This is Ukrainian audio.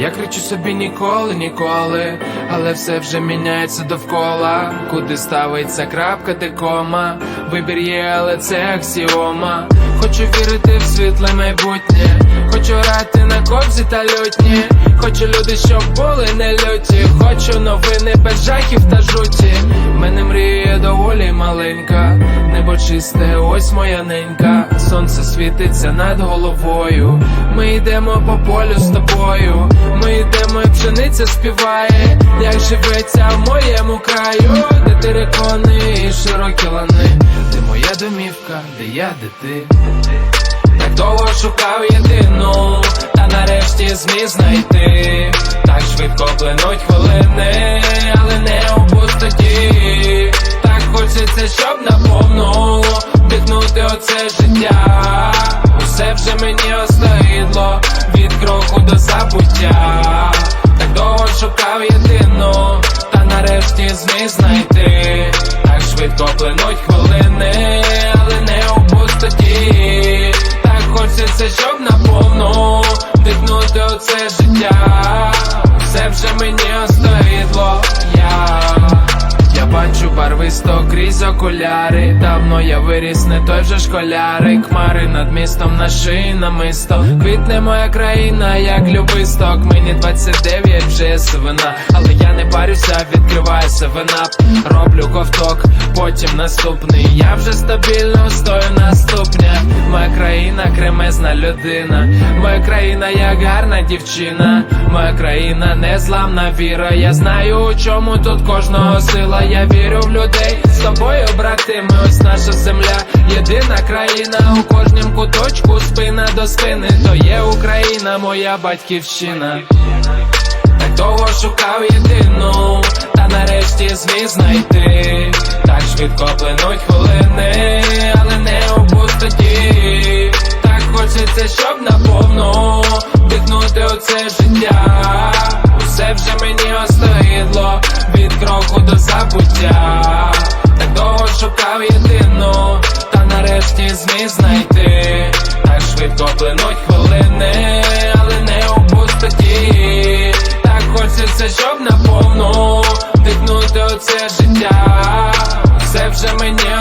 Я кричу собі ніколи, ніколи, але все вже міняється довкола. Куди ставиться крапка, де кома. Вибір є, але це аксіома. Хочу вірити в світле майбутнє. Хочу грати на кобзі та лютні. Хочу люди, щоб були не люті. Хочу новини без жахів та жуті. Мене мрія доволі маленька. Небо чисте, ось моя ненька. Сонце світиться над головою. Ми йдемо по полю з тобою. Ми йдемо, і пшениця співає. Як живеться в моєму краю, де терикони і широкі лани. Де моя домівка, де я, де ти. Так довго шукав єдину, та нарешті зміг знайти. Так швидко пленуть хвилини, єдину, та нарешті зміг знайти. Так швидко плинуть хвилини, але не крізь окуляри. Давно я виріс, не той вже школярик. Хмари над містом на шиї намисто. Квітне моя країна, як любисток. Мені 29 вже сивина, але я не парюся, відкриваю севена. Роблю ковток, потім наступний. Я вже стабільно стою на ступнях. Моя країна, кремезна людина. Моя країна, як гарна дівчина. Моя країна, незламна віра. Я знаю, у чому тут кожного сила. Я вірю в людей з тобою, брати. Ми ось наша земля, єдина країна. У кожнім куточку спина до спини. То є Україна, моя батьківщина. Так довго шукав єдину, та нарешті зміг знайти. Так швидко пленуть хвилини, але не у пустоті. Так хочеться, щоб наповну вдихнути оце життя. Усе вже мені остаїдло від кроху до забуття. Шукав єдину, та нарешті зміг знайти. Так швидко плинуть хвилини, але не у пустоті. Так хочеться, щоб наповну Дихнути оце життя. Все вже мені